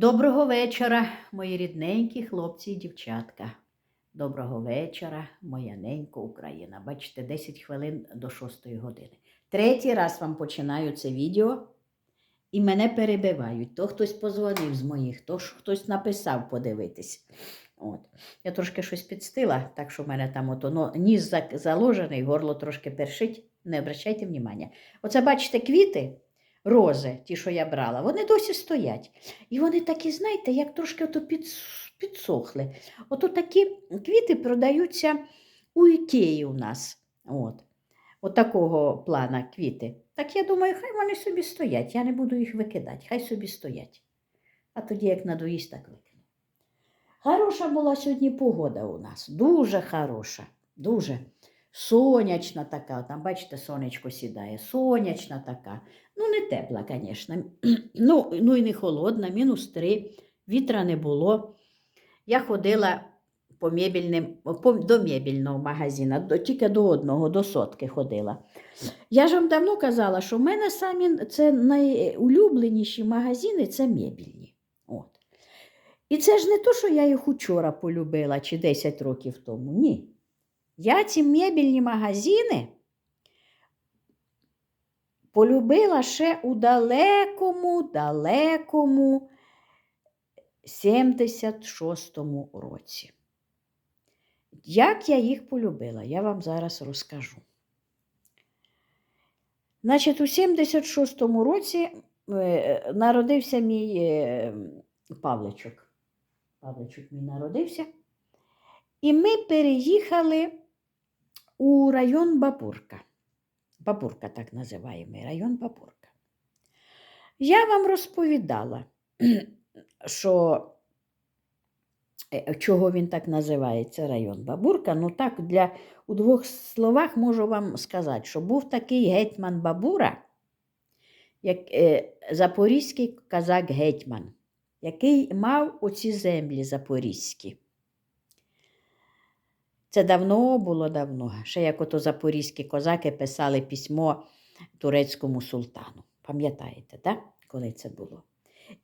Доброго вечора, мої рідненькі хлопці і дівчатка. Доброго вечора, моя ненька Україна. Бачите, 10 хвилин до 6 години. Третій раз вам починаю це відео і мене перебивають. То хтось позвонив з моїх, то хтось написав подивитись. От. Я трошки щось підстила, так що в мене там ото, ну, ніс заложений, горло трошки першить. Не обращайте внимання. Оце бачите квіти, рози, ті, що я брала, вони досі стоять. І вони такі, знаєте, як трошки ото підсохли. Ото такі квіти продаються у Ікеї у нас. От. От такого плана квіти. Так я думаю, хай вони собі стоять. Я не буду їх викидати, хай собі стоять. А тоді, як надоїсть, так викину. Хороша була сьогодні погода у нас. Дуже хороша. Дуже. Сонячна така, там, бачите, сонечко сідає, сонячна така. Ну, не тепла, звісно. Ну, ну і не холодна, мінус три, вітра не було. Я ходила по мебільним, по, до мебільного магазину, до, тільки до одного, до сотки ходила. Я ж вам давно казала, що в мене самі це найулюбленіші магазини це мебільні. От. І це ж не то, що я їх учора полюбила чи 10 років тому. Ні. Я ці мебільні магазини полюбила ще у далекому, далекому 76-му році. Як я їх полюбила, я вам зараз розкажу. Значить, у 76-му році е, народився мій е, Павличок. Павличок мій народився. І ми переїхали у район Бабурка. Бабурка так називаємо, район Бабурка. Я вам розповідала, що е, чого він так називається район Бабурка. Ну так, для, у двох словах можу вам сказати, що був такий гетьман Бабура, як е, запорізький казак гетьман, який мав оці землі запорізькі. Це давно було давно, ще як ото запорізькі козаки писали письмо турецькому султану. Пам'ятаєте, так? коли це було?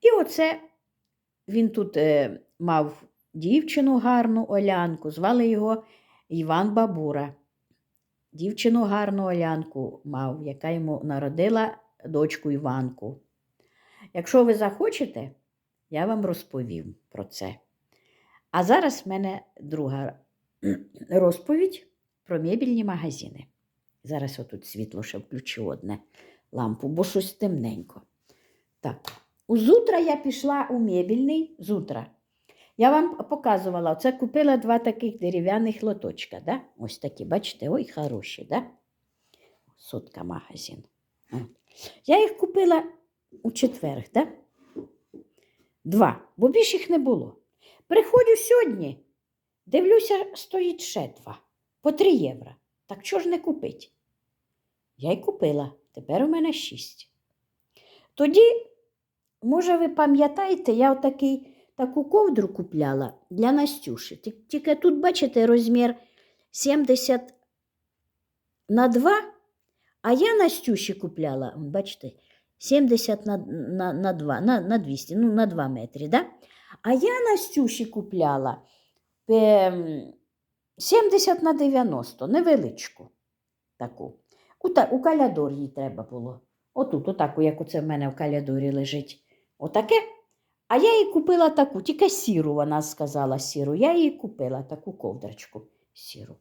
І оце він тут е, мав дівчину гарну Олянку, звали його Іван Бабура. Дівчину гарну Олянку мав, яка йому народила дочку Іванку. Якщо ви захочете, я вам розповім про це. А зараз в мене друга розповідь про мебільні магазини. Зараз отут світло ще включу одне лампу, бо щось темненько. Так, з утра я пішла у мебільний з утра. Я вам показувала, оце купила два таких дерев'яних лоточка. Да? Ось такі, бачите, ой, хороші, да? Сотка магазин. Я їх купила у четверг, да? Два, бо більше їх не було. Приходжу сьогодні, дивлюся, стоїть ще два, по 3 євро. Так чого ж не купить? Я й купила, тепер у мене шість. Тоді, може, ви пам'ятаєте, я отакий, таку ковдру купляла для Настюші. Тільки тут, бачите, розмір 70 на 2, а я Настюші купляла, бачите, 70 на, на, на 2, на, на 200, ну, на 2 метри, да? А я Настюші купляла 70 на 90, невеличку таку. У, та, у калядор їй треба було. Отут, отаку, як оце в мене в калядорі лежить. Отаке. А я їй купила таку, тільки сіру, вона сказала сіру. Я їй купила таку ковдрочку сіру.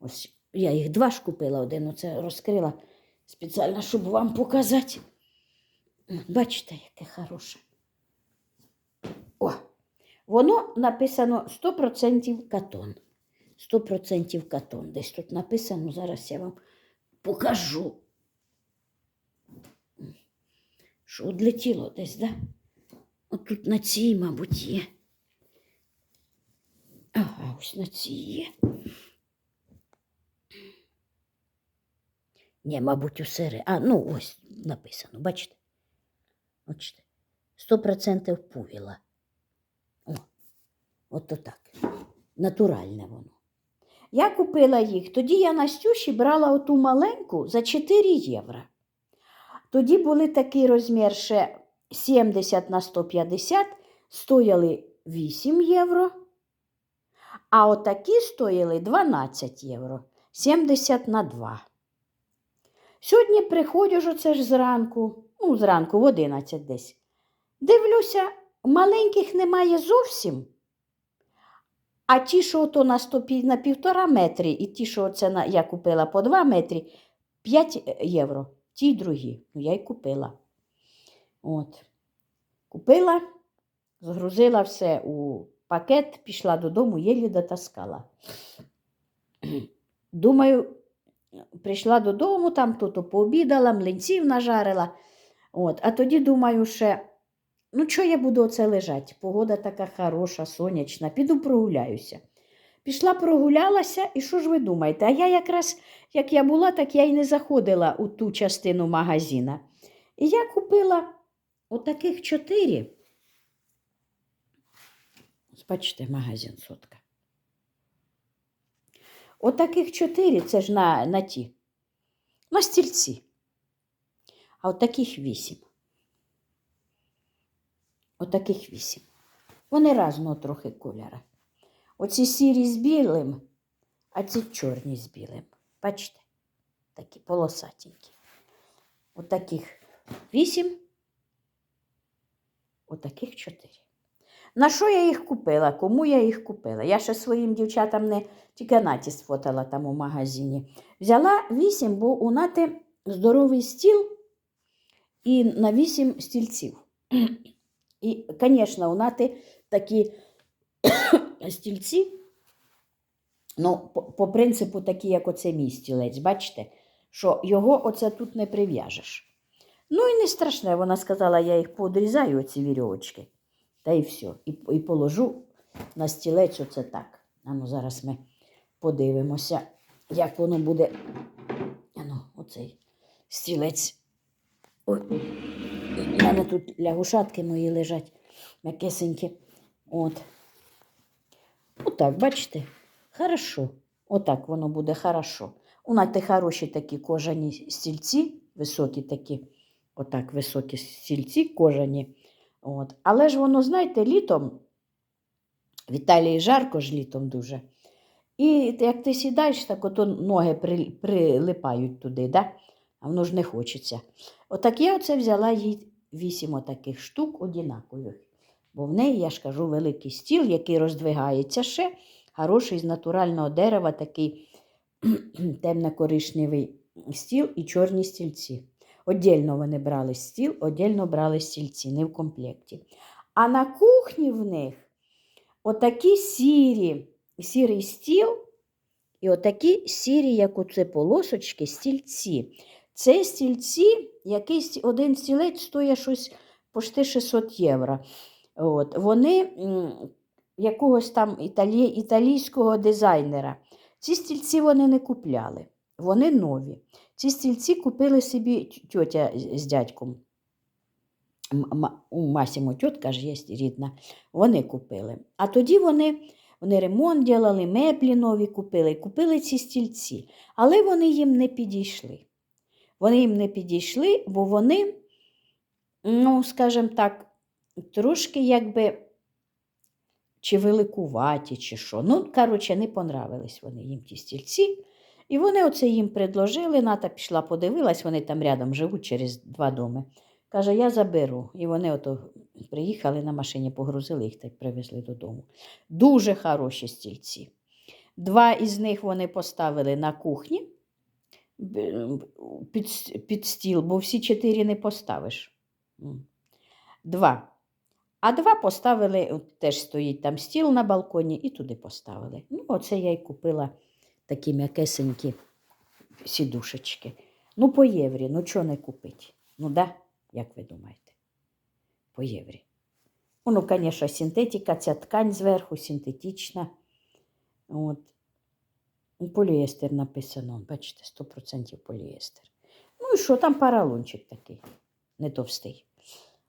Ось я їх два ж купила, один оце розкрила спеціально, щоб вам показати. Бачите, яке хороше. О, воно написано 100% катон. 100% катон. Десь тут написано, зараз я вам покажу. Що одлетіло десь, да? От тут на цій, мабуть, є. Ага, ось на цій є. Ні, мабуть, усередині. А, ну ось написано, бачите? Бачите? 100% пувіла. От так. Натуральне воно. Я купила їх. Тоді я Настюші брала оту маленьку за 4 євро. Тоді були такий розмір ще 70 на 150 стояли 8 євро, а отакі стояли 12 євро, 70 на 2. Сьогодні приходжу оце ж зранку, ну, зранку в 11 десь. Дивлюся, маленьких немає зовсім. А ті, що ото на, 100, на півтора метрі, і ті, що оце на, я купила по 2 метрі, 5 євро. Ті й другі. Ну, я й купила. От. Купила, згрузила все у пакет, пішла додому, єлі дотаскала. Думаю, прийшла додому, там тут пообідала, млинців нажарила. От. А тоді думаю, ще, ну що я буду оце лежати? Погода така хороша, сонячна, піду прогуляюся. Пішла, прогулялася, і що ж ви думаєте? А я якраз, як я була, так я й не заходила у ту частину магазина. І я купила отаких чотири. Бачите, магазин сотка. Отаких чотири, це ж на, на ті, на стільці. А отаких вісім. Отаких вісім. Вони разного трохи кольора. Оці сірі з білим, а ці чорні з білим. Бачите? Такі полосатенькі. Отаких вісім, отаких чотири. На що я їх купила? Кому я їх купила? Я ще своїм дівчатам не тільки наті сфотала там у магазині. Взяла вісім, бо у нати здоровий стіл і на вісім стільців. І, звісно, у нати такі стільці, ну, по, по принципу, такі, як оце мій стілець, бачите, що його оце тут не прив'яжеш. Ну і не страшне, вона сказала, я їх подрізаю, оці вірьовочки. Та і все. І, і положу на стілець оце так. А ну, зараз ми подивимося, як воно буде. А ну, оцей стілець. Ой, у мене тут лягушатки мої лежать м'якесенькі. От. Отак, бачите? Хорошо. Отак воно буде хорошо. У нас хороші такі кожані стільці, високі такі, отак високі стільці кожані. От. Але ж воно, знаєте, літом, в Італії жарко ж літом дуже. І як ти сідаєш, так ото ноги при, прилипають туди, да? а воно ж не хочеться. Отак я оце взяла їй вісім отаких штук однакових. Бо в неї, я ж кажу, великий стіл, який роздвигається ще, хороший з натурального дерева, такий темно-коричневий стіл і чорні стільці. Отдільно вони брали стіл, отдільно брали стільці, не в комплекті. А на кухні в них отакі сірі, сірий стіл і отакі сірі, як оце полосочки, стільці. Це стільці, якийсь один стілець стоїть щось почти 600 євро. От. Вони якогось там італі... італійського дизайнера. Ці стільці вони не купляли, вони нові. Ці стільці купили собі тьотя з дядьком. У Масіму тітка ж є рідна, вони купили. А тоді вони, вони ремонт ділили, меблі нові купили, купили ці стільці, але вони їм не підійшли. Вони їм не підійшли, бо вони, ну, скажімо так, трошки якби чи великуваті, чи що. Ну, коротше, не понравились вони їм ті стільці. І вони оце їм предложили, Ната пішла, подивилась, вони там рядом живуть через два доми. Каже, я заберу. І вони ото приїхали на машині, погрузили їх та й привезли додому. Дуже хороші стільці. Два із них вони поставили на кухні під, під стіл, бо всі чотири не поставиш. Два. А два поставили, теж стоїть там стіл на балконі, і туди поставили. Ну, оце я й купила такі м'якесенькі сідушечки. Ну, по єврі, ну чого не купить? Ну, да, як ви думаєте? По єврі. Ну, звісно, синтетика, ця ткань зверху синтетична. От. Ну, Поліестер написано, бачите, 100% поліестер. Ну і що, там паралончик такий, не товстий.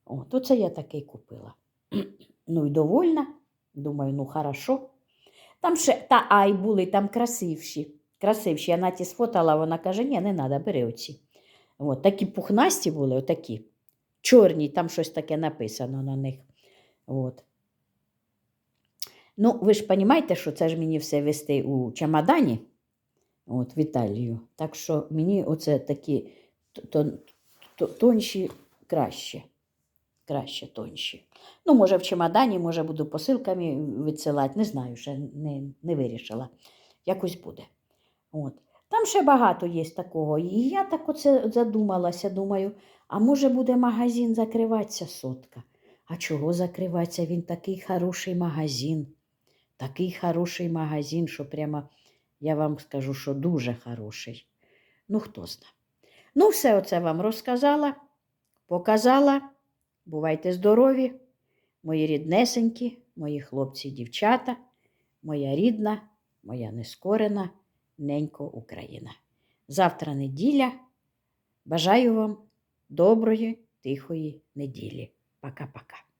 От, оце я такий купила. Ну і довольна. Думаю, ну хорошо. Там ще, та ай були там красивші. Красивші. Я Наті сфотала, вона каже, ні, не треба, бери оці. От, такі пухнасті були, отакі. Чорні, там щось таке написано на них. От. Ну, ви ж розумієте, що це ж мені все вести у чемодані, от, в Італію. Так що мені оце такі тон- тонші краще. Краще тонші. Ну, може, в чемодані, може, буду посилками відсилати, не знаю, ще не, не вирішила. Якось буде. От. Там ще багато є такого. І я так оце задумалася, думаю, а може буде магазин закриватися сотка? А чого закриватися? Він такий хороший магазин. Такий хороший магазин, що прямо, я вам скажу, що дуже хороший. Ну, хто зна. Ну, все оце вам розказала, показала. Бувайте здорові, мої ріднесенькі, мої хлопці і дівчата, моя рідна, моя нескорена ненько Україна. Завтра неділя. Бажаю вам доброї, тихої неділі. Пока-пока.